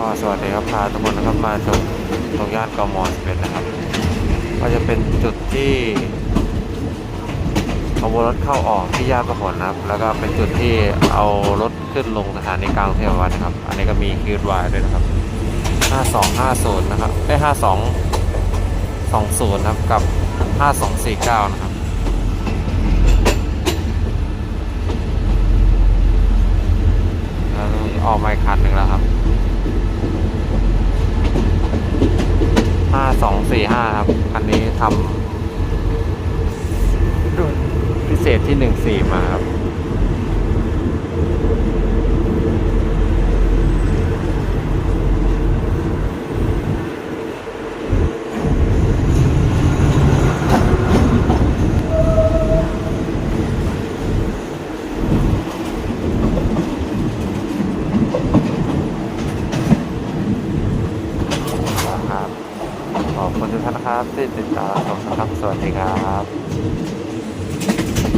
ก็สวัสดีครับพาทุกคนนะครับมาชมตรงย่านกม11นะครับ ก็จะเป็นจุดที่ขบวนรถเข้าออกที่ย่านประหลนะครับ แล้วก็เป็นจุดที่เอารถขึ้นลงสถานีกลางเทวันนะครับ อันนี้ก็มีคิววายด้วยนะครับ 5250 นะครับไอ้5220 นะครับ กับ 5249 นะครับแล้วออกมาอีกคันหนึ่งแล้วครับ ห้าสองสี่ห้าครับคันนี้ทำรุ่นพิเศษที่หนึ่งสี่มาครับครับ ขอบคุณทุกท่านนะครับที่ติดตามชมนะครับ สวัสดีครับ